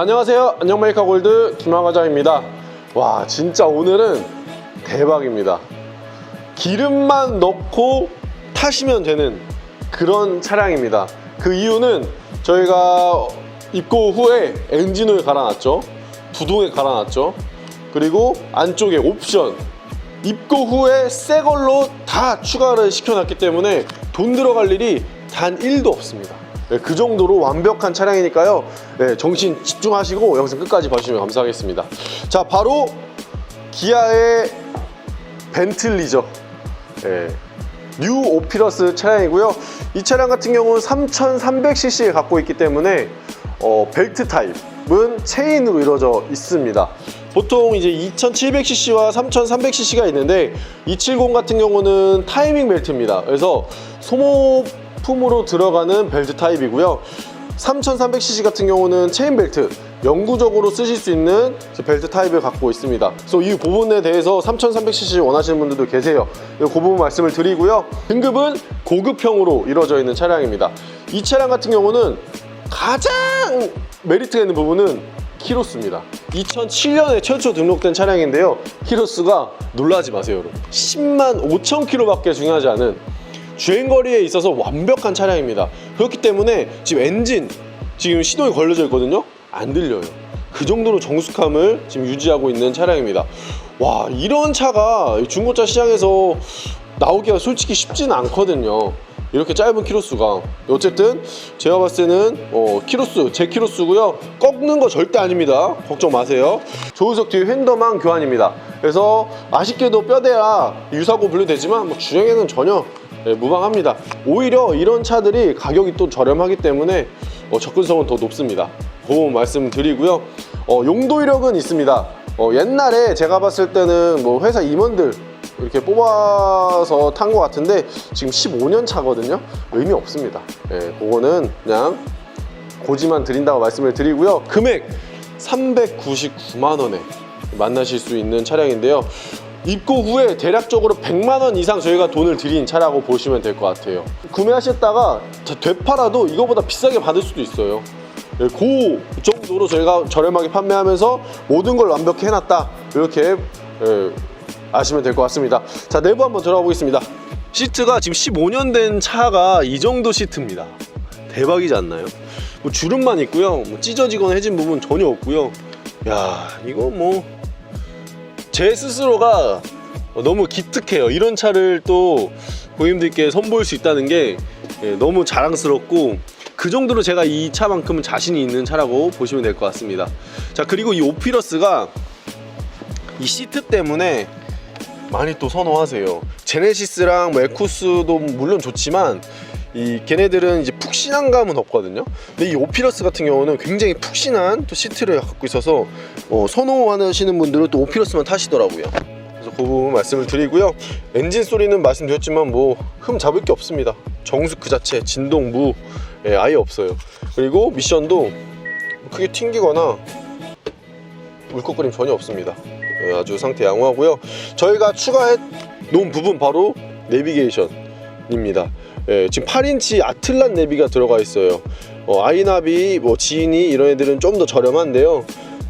안녕하세요. 안녕 메이커 골드 김하과장입니다. 와, 진짜 오늘은 대박입니다. 기름만 넣고 타시면 되는 그런 차량입니다. 그 이유는 저희가 입고 후에 엔진오일 갈아놨죠. 부동에 갈아놨죠. 그리고 안쪽에 옵션 입고 후에 새 걸로 다 추가를 시켜놨기 때문에 돈 들어갈 일이 단 1도 없습니다. 네, 그 정도로 완벽한 차량이니까요. 네, 정신 집중하시고 영상 끝까지 봐주시면 감사하겠습니다. 자, 바로 기아의 벤틀리죠. 예, 뉴 오피러스 차량이고요. 이 차량 같은 경우는 3,300cc를 갖고 있기 때문에 어, 벨트 타입은 체인으로 이루어져 있습니다. 보통 이제 2,700cc와 3,300cc가 있는데 270 같은 경우는 타이밍 벨트입니다. 그래서 소모 품으로 들어가는 벨트 타입이고요. 3300cc 같은 경우는 체인 벨트 영구적으로 쓰실 수 있는 벨트 타입을 갖고 있습니다. 그래서 이 부분에 대해서 3300cc 원하시는 분들도 계세요. 그 부분 말씀을 드리고요. 등급은 고급형으로 이루어져 있는 차량입니다. 이 차량 같은 경우는 가장 메리트가 있는 부분은 키로수입니다. 2007년에 최초 등록된 차량인데요. 키로수가 놀라지 마세요, 여러분. 10만 5천 킬로밖에 중요하지 않은 주행거리에 있어서 완벽한 차량입니다. 그렇기 때문에 지금 엔진 지금 시동이 걸려져 있거든요. 안 들려요. 그 정도로 정숙함을 지금 유지하고 있는 차량입니다. 와 이런 차가 중고차 시장에서 나오기가 솔직히 쉽지는 않거든요. 이렇게 짧은 키로수가 어쨌든 제가 봤을 때는 어, 키로수 제 키로수고요 꺾는 거 절대 아닙니다 걱정 마세요 조우석 뒤 핸더만 교환입니다 그래서 아쉽게도 뼈대야 유사고 분류되지만 뭐 주행에는 전혀 네, 무방합니다. 오히려 이런 차들이 가격이 또 저렴하기 때문에 어, 접근성은 더 높습니다. 그 말씀 드리고요. 어, 용도 이력은 있습니다. 어, 옛날에 제가 봤을 때는 뭐 회사 임원들 이렇게 뽑아서 탄 것 같은데 지금 15년 차거든요. 의미 없습니다. 예, 그거는 그냥 고지만 드린다고 말씀을 드리고요. 금액 399만 원에 만나실 수 있는 차량인데요. 입고 후에 대략적으로 100만 원 이상 저희가 돈을 드린 차라고 보시면 될 것 같아요. 구매하셨다가 되팔아도 이거보다 비싸게 받을 수도 있어요. 예, 그 정도로 저희가 저렴하게 판매하면서 모든 걸 완벽히 해놨다. 이렇게 예, 아시면 될 것 같습니다. 자 내부 한번 들어가 보겠습니다. 시트가 지금 15년 된 차가 이 정도 시트입니다. 대박이지 않나요? 뭐 주름만 있고요. 뭐 찢어지거나 해진 부분 전혀 없고요. 야 이거 뭐 제 스스로가 너무 기특해요. 이런 차를 또 고객님들께 선보일 수 있다는 게 예, 너무 자랑스럽고 그 정도로 제가 이 차만큼은 자신이 있는 차라고 보시면 될 것 같습니다. 자 그리고 이 오피러스가 이 시트 때문에 많이 또 선호하세요. 제네시스랑 뭐 에쿠스도 물론 좋지만 이 걔네들은 이제 푹신한 감은 없거든요. 근데 이 오피러스 같은 경우는 굉장히 푹신한 또 시트를 갖고 있어서 어, 선호하시는 분들은 또 오피러스만 타시더라고요. 그래서 그 부분 말씀을 드리고요. 엔진 소리는 말씀드렸지만 뭐 흠 잡을 게 없습니다. 정숙 그 자체, 진동 무 예, 아예 없어요. 그리고 미션도 크게 튕기거나 울컥거림 전혀 없습니다. 예, 아주 상태 양호하고요. 저희가 추가해 놓은 부분 바로 내비게이션 입니다. 예, 지금 8인치 아틀란 내비가 들어가 있어요. 어, 아이나비, 뭐 지인이 이런 애들은 좀 더 저렴한데요.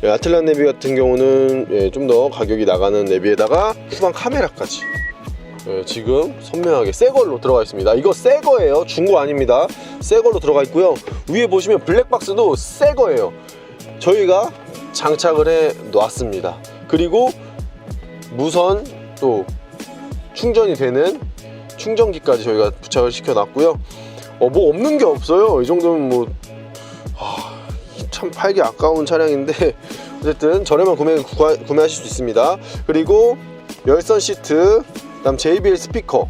예, 아틀란 내비 같은 경우는 예, 좀 더 가격이 나가는 내비에다가 후방 카메라까지 예, 지금 선명하게 새 걸로 들어가 있습니다. 이거 새 거예요. 중고 아닙니다. 새 걸로 들어가 있고요. 위에 보시면 블랙박스도 새 거예요. 저희가 장착을 해 놨습니다. 그리고 무선 또 충전이 되는 충전기까지 저희가 부착을 시켜 놨고요. 어, 뭐 없는 게 없어요. 이 정도면 뭐, 하, 참 팔기 아까운 차량인데, 어쨌든 저렴한 구매, 구하, 구매하실 수 있습니다. 그리고 열선 시트, 그다음 JBL 스피커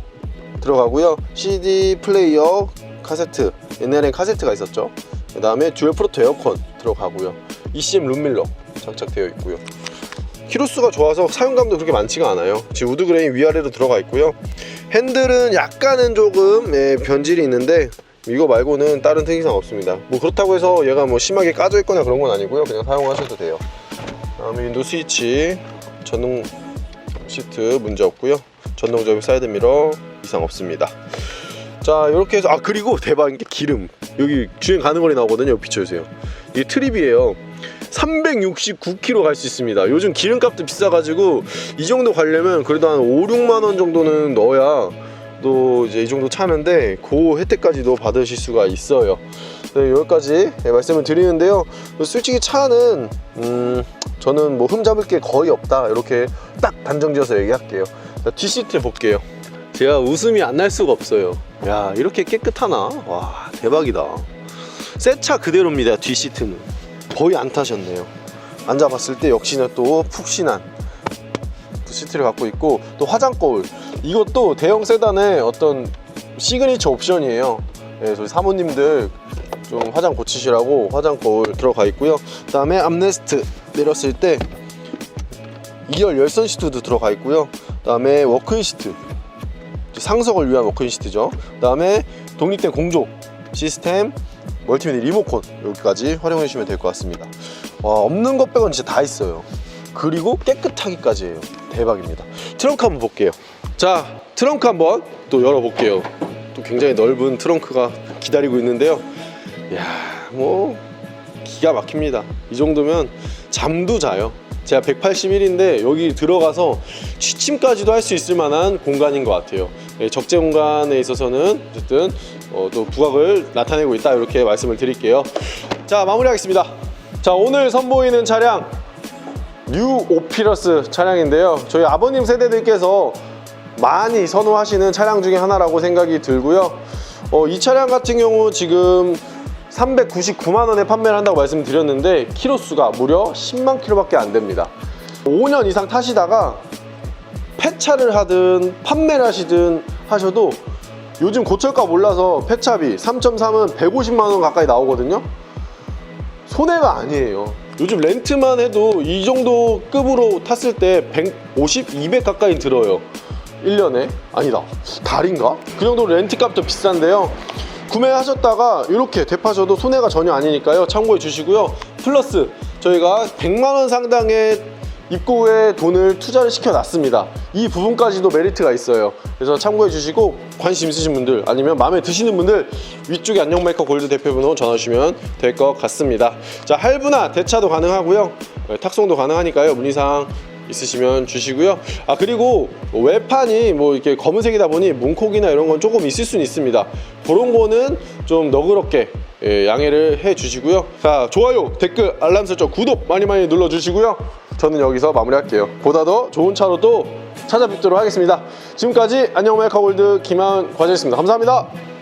들어가고요. CD 플레이어 카세트, 옛날엔 카세트가 있었죠. 그 다음에 듀얼 프로토 에어컨 들어가고요. ECM 룸밀러 장착되어 있고요. 키로수가 좋아서 사용감도 그렇게 많지가 않아요. 지금 우드 그레인 위아래로 들어가 있고요. 핸들은 약간은 조금 예, 변질이 있는데 이거 말고는 다른 특이사항 없습니다. 뭐 그렇다고 해서 얘가 뭐 심하게 까져 있거나 그런 건 아니고요. 그냥 사용하셔도 돼요. 다음에 윈도우 스위치, 전동 시트 문제 없고요. 전동 접입 사이드 미러 이상 없습니다. 자 이렇게 해서 아 그리고 대박인 게 기름 여기 주행 가는 거리 나오거든요. 비춰주세요. 이게 트립이에요. 369km 갈 수 있습니다. 요즘 기름값도 비싸가지고 이 정도 가려면 그래도 한 5, 6만 원 정도는 넣어야 또 이제 이 정도 차는데 그 혜택까지도 받으실 수가 있어요. 네, 여기까지 네, 말씀을 드리는데요. 솔직히 차는 음, 저는 뭐 흠잡을 게 거의 없다 이렇게 딱 단정지어서 얘기할게요. 자, 뒷시트 볼게요. 제가 웃음이 안 날 수가 없어요. 야 이렇게 깨끗하나? 와 대박이다. 새 차 그대로입니다. 뒷시트는 거의 안 타셨네요. 앉아봤을 때 역시나 또 푹신한 또 시트를 갖고 있고 또 화장 거울 이것도 대형 세단의 어떤 시그니처 옵션이에요. 예, 저희 사모님들 좀 화장 고치시라고 화장 거울 들어가 있고요. 그 다음에 암레스트 내렸을 때 2열 열선 시트도 들어가 있고요. 그 다음에 워크인 시트 상석을 위한 워크인 시트죠. 그 다음에 독립된 공조 시스템 멀티미디 리모컨 여기까지 활용해 주시면 될 것 같습니다. 와 없는 것 빼곤 진짜 다 있어요. 그리고 깨끗하기까지 해요. 대박입니다. 트렁크 한번 볼게요. 자 트렁크 한번 또 열어볼게요. 또 굉장히 넓은 트렁크가 기다리고 있는데요. 이야 뭐 기가 막힙니다. 이 정도면 잠도 자요. 제가 181인데 여기 들어가서 취침까지도 할 수 있을 만한 공간인 것 같아요. 예, 적재 공간에 있어서는 어쨌든 어, 또 부각을 나타내고 있다 이렇게 말씀을 드릴게요. 자 마무리하겠습니다. 자 오늘 선보이는 차량 뉴 오피러스 차량인데요. 저희 아버님 세대들께서 많이 선호하시는 차량 중에 하나라고 생각이 들고요. 어, 이 차량 같은 경우 지금 399만 원에 판매를 한다고 말씀드렸는데 키로수가 무려 10만 킬로밖에 안 됩니다. 5년 이상 타시다가 폐차를 하든 판매를 하시든 하셔도 요즘 고철값 올라서 폐차비 3.3은 150만 원 가까이 나오거든요. 손해가 아니에요. 요즘 렌트만 해도 이 정도 급으로 탔을 때 150, 200 가까이 들어요. 1년에 아니다 달인가? 그 정도로 렌트값도 비싼데요 구매하셨다가 이렇게 되파셔도 손해가 전혀 아니니까요 참고해 주시고요 플러스 저희가 100만원 상당의 입고에 돈을 투자를 시켜놨습니다. 이 부분까지도 메리트가 있어요. 그래서 참고해 주시고 관심 있으신 분들 아니면 마음에 드시는 분들 위쪽에 안녕메이커 골드 대표번호 전화 주시면 될 것 같습니다. 자 할부나 대차도 가능하고요. 네, 탁송도 가능하니까요. 문의사항 있으시면 주시고요. 아 그리고 외판이 뭐 이렇게 검은색이다 보니 문콕이나 이런 건 조금 있을 수는 있습니다. 그런 거는 좀 너그럽게 예, 양해를 해 주시고요. 자 좋아요, 댓글, 알람 설정, 구독 많이 많이 눌러 주시고요. 저는 여기서 마무리할게요. 보다 더 좋은 차로 또 찾아뵙도록 하겠습니다. 지금까지 안녕 메이커골드 김하은 과장이었습니다. 감사합니다.